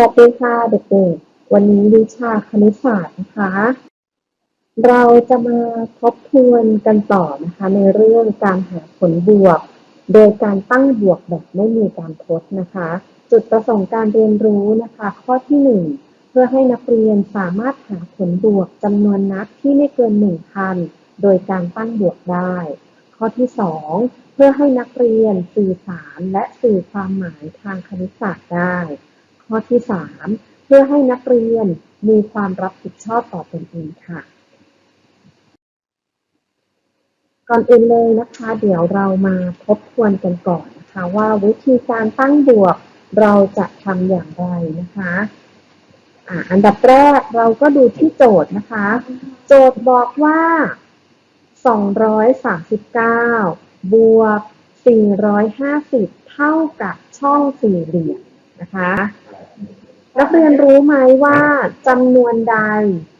วัสดีค่ะเด็กๆ วันนี้วิชาคณิตศาสตร์นะคะ เราจะมาทบทวนกันต่อนะคะ ในเรื่องการหาผลบวก โดยการตั้งบวกแบบไม่มีการทดนะคะ จุดประสงค์การเรียนรู้นะคะ ข้อที่หนึ่งเพื่อให้นักเรียนสามารถหาผลบวกจำนวนนัดที่ไม่เกินหนึ่งพันโดยการตั้งบวกได้ ข้อที่สองเพื่อให้นักเรียนสื่อสารและสื่อความหมายทางคณิตศาสตร์ได้ ข้อที่ 3 เพื่อให้นักเรียนมีความรับผิดชอบต่อตนเองค่ะ ก่อนอื่นเลยนะคะ เดี๋ยวเรามาทบทวนกันก่อนนะคะ ว่าวิธีการตั้งบวกเราจะทำอย่างไรนะคะอันดับแรกเราก็ดูที่โจทย์นะคะ โจทย์บอกว่า 239 บวก 450 เท่ากับช่องสี่เหลี่ยมนะคะ นักเรียนรู้ไหมว่าจำนวนใด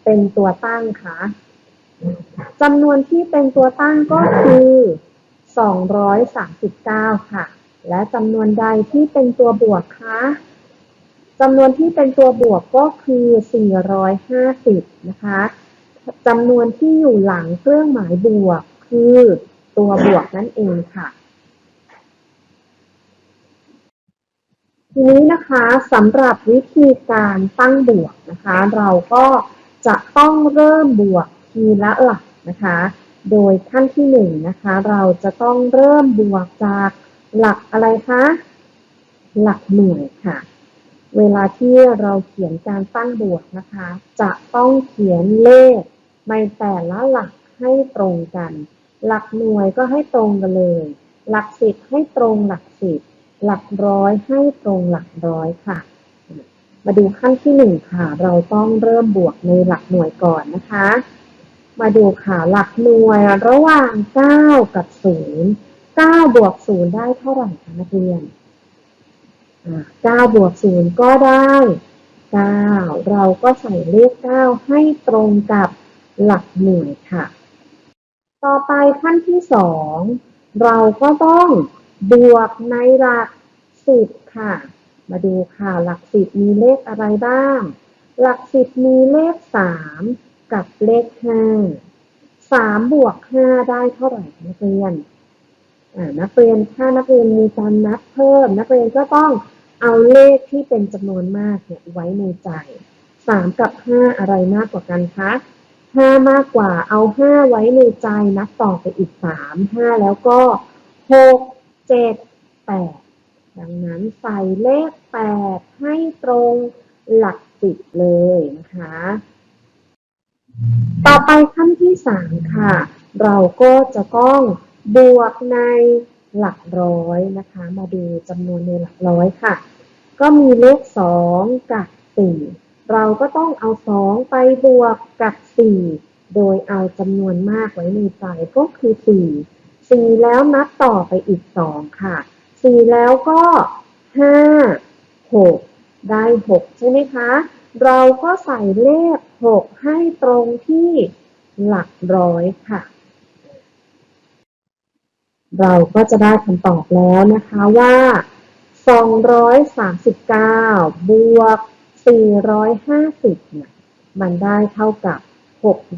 เป็นตัวตั้งคะจำนวนที่เป็นตัวตั้งก็คือ 239 ค่ะ และจำนวนใดที่เป็นตัวบวกคะจำนวนที่เป็นตัวบวกก็คือ 450 นะคะจำนวนที่อยู่หลังเครื่องหมายบวกคือตัวบวกนั่นเองค่ะ ทีนี้นะคะสำหรับวิธีการตั้งบวกนะคะ เราก็จะต้องเริ่มบวกทีละหลักนะคะ โดยขั้นที่หนึ่งนะคะ เราจะต้องเริ่มบวกจากหลักอะไรคะ หลักหน่วยค่ะ เวลาที่เราเขียนการตั้งบวกนะคะ จะต้องเขียนเลขในแต่ละหลักให้ตรงกัน หลักหน่วยก็ให้ตรงกันเลย หลักสิบให้ตรงหลักสิบ หลักร้อยให้ตรงหลักร้อยค่ะ มาดูขั้นที่หนึ่งค่ะ เราต้องเริ่มบวกในหลักหน่วยก่อนนะคะ มาดูค่ะหลักหน่วยระหว่าง 9 กับ 0 9 บวก 0 ได้เท่าไหร่คะนักเรียน9บวก 0 ก็ได้ 9 เราก็ใส่เลข 9 ให้ตรงกับหลักหน่วยค่ะ ต่อไปขั้นที่ 2 เราก็ต้อง บวกในหลักสิบค่ะ มาดูค่ะ หลักสิบมีเลขอะไรบ้าง หลักสิบมีเลขสามกับเลขห้าสามบวกห้าได้เท่าไหร่นักเรียนนักเรียนถ้านักเรียนมีการนับเพิ่ม นักเรียนก็ต้องเอาเลขที่เป็นจำนวนมากเนี่ยไว้ในใจสามกับห้าอะไรมากกว่ากันคะห้ามากกว่าเอาห้าไว้ในใจนับต่อไปอีกสามห้าแล้วก็หก เจ็ดแปดดังนั้นใส่เลขแปดให้ตรงหลักสิบเลยนะคะ ต่อไปขั้นที่สามค่ะ เราก็จะต้องบวกในหลักร้อยนะคะ มาดูจำนวนในหลักร้อยค่ะ ก็มีเลขสองกับสี่เราก็ต้องเอาสองไปบวกกับสี่โดยเอาจำนวนมากไว้ในใจก็คือสี่ สี่แล้วนับต่อไปอีกสองค่ะสี่แล้วก็ห้าหกได้หกใช่ไหมคะ เราก็ใส่เลขหกให้ตรงที่หลักร้อยค่ะ เราก็จะได้คำตอบแล้วนะคะว่า 239 บวก 450เนี่ยมันได้เท่ากับ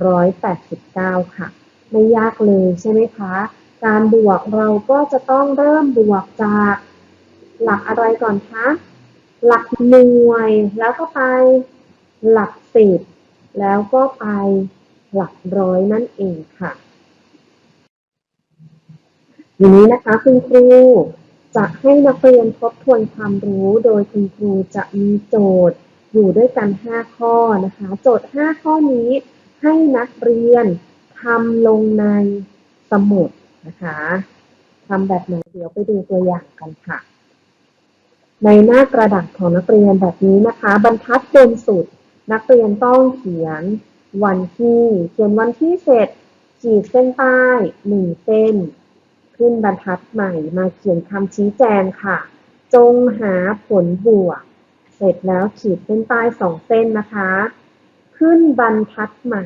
689 ค่ะ ไม่ยากเลยใช่ไหมคะ การบวกเราก็จะต้องเริ่มบวกจากหลักอะไรก่อนคะ หลักหน่วยแล้วก็ไปหลักสิบแล้วก็ไปหลักร้อยนั่นเองค่ะทีนี้นะคะคุณครูจะให้นักเรียนทบทวนความรู้โดยคุณครูจะมีโจทย์อยู่ด้วยกัน 5 ข้อนะคะ โจทย์ 5 ข้อนี้ให้นักเรียนทำลงในสมุด นะคะทำแบบไหนเดี๋ยวไปดูตัวอย่างกันค่ะ ในหน้ากระดาษของนักเรียนแบบนี้นะคะ บรรทัดบนสุด นักเรียนต้องเขียนวันที่เขียนวันที่เสร็จขีดเส้นใต้หนึ่งเส้น ขึ้นบรรทัดใหม่มาเขียนคำชี้แจงค่ะ จงหาผลบวก เสร็จแล้วขีดเส้นใต้สองเส้นนะคะ ขึ้นบรรทัดใหม่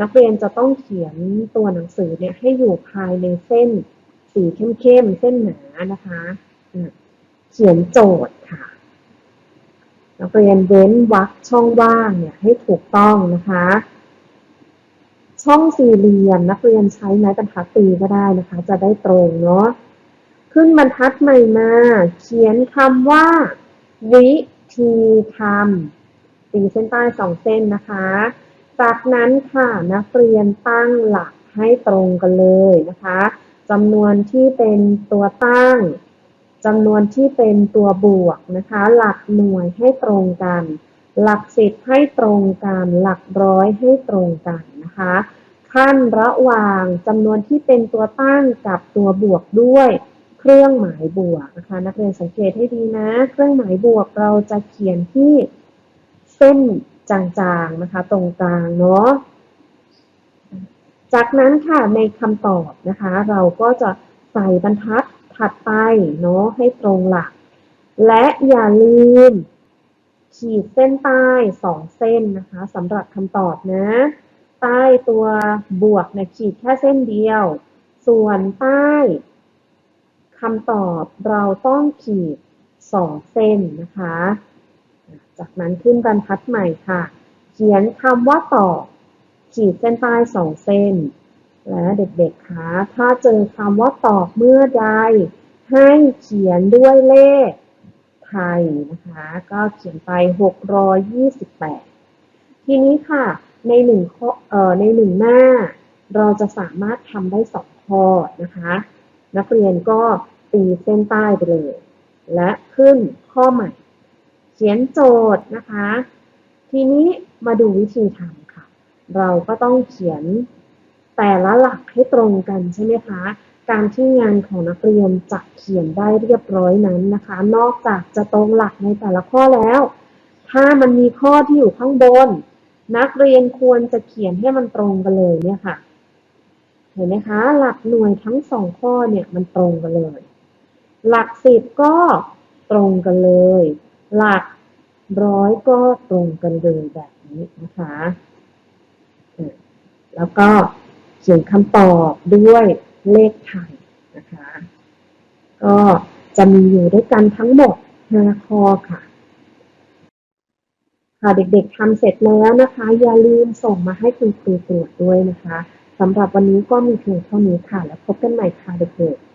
นักเรียนจะต้องเขียนตัวหนังสือเนี่ยให้อยู่ภายในเส้นสีเข้มๆ เส้นหนานะคะเขียนโจทย์ค่ะ นักเรียนเว้นวรรคช่องว่างเนี่ยให้ถูกต้องนะคะ ช่องสี่เหลี่ยมนักเรียนใช้ไม้บรรทัดตีก็ได้นะคะ จะได้ตรงเนาะ ขึ้นบรรทัดใหม่มา เขียนคำว่า วิธีทำตีเส้นใต้สองเส้นนะคะ จากนั้นค่ะนักเรียนตั้งหลักให้ตรงกันเลยนะคะจำนวนที่เป็นตัวตั้งจำนวนที่เป็นตัวบวกนะคะ หลักหน่วยให้ตรงกัน หลักสิบให้ตรงกัน หลักร้อยให้ตรงกันนะคะ ขั้นระหว่างจำนวนที่เป็นตัวตั้งกับตัวบวกด้วย เครื่องหมายบวกนะคะ นักเรียนสังเกตให้ดีนะ เครื่องหมายบวกเราจะเขียนที่เส้น จางๆนะคะ ตรงกลางเนาะจากนั้นค่ะในคำตอบนะคะ เราก็จะใส่บรรทัดถัดไปเนาะให้ตรงหลัก และอย่าลืม ขีดเส้นใต้สองเส้นนะคะสำหรับคำตอบนะ ใต้ตัวบวกเนี่ยขีดแค่เส้นเดียว ส่วนใต้คำตอบเราต้องขีดสองเส้นนะคะ จากนั้นขึ้นบรรทัดใหม่ค่ะ เขียนคำว่าต่อ ขีดเส้นใต้สองเส้น และเด็กๆคะถ้าเจอคำว่าตอเมื่อใด ให้เขียนด้วยเลขไทยนะคะ ก็เขียนไป 628 ทีนี้ค่ะ ในหนึ่งข้อเอ่อในหนึ่งหน้า เราจะสามารถทำได้สองข้อนะคะ นักเรียนก็ตีเส้นใต้ไปเลย และขึ้นข้อใหม่ ขียนโจทย์นะคะ ทีนี้มาดูวิธีทำค่ะ เราก็ต้องเขียนแต่ละหลักให้ตรงกันใช่ไหมคะ การที่งานของนักเรียนจะเขียนได้เรียบร้อยนั้นนะคะ นอกจากจะตรงหลักในแต่ละข้อแล้ว ถ้ามันมีข้อที่อยู่ข้างบน นักเรียนควรจะเขียนให้มันตรงกันเลยเนี่ยค่ะ เห็นไหมคะ หลักหน่วยทั้งสองข้อเนี่ยมันตรงกันเลย หลักสิบก็ตรงกันเลย หลักร้อยก็ตรงกันเลยแบบนี้นะคะอะแล้วก็เขียนคำตอบด้วยเลขไทยนะคะ ก็จะมีอยู่ด้วยกันทั้งหมด5ข้อค่ะ ค่ะเด็กๆทำเสร็จแล้วนะคะ อย่าลืมส่งมาให้คุณครูตรวจด้วยนะคะสำหรับวันนี้ก็มีเพียงเท่านี้ค่ะ แล้วพบกันใหม่ค่ะเด็กๆ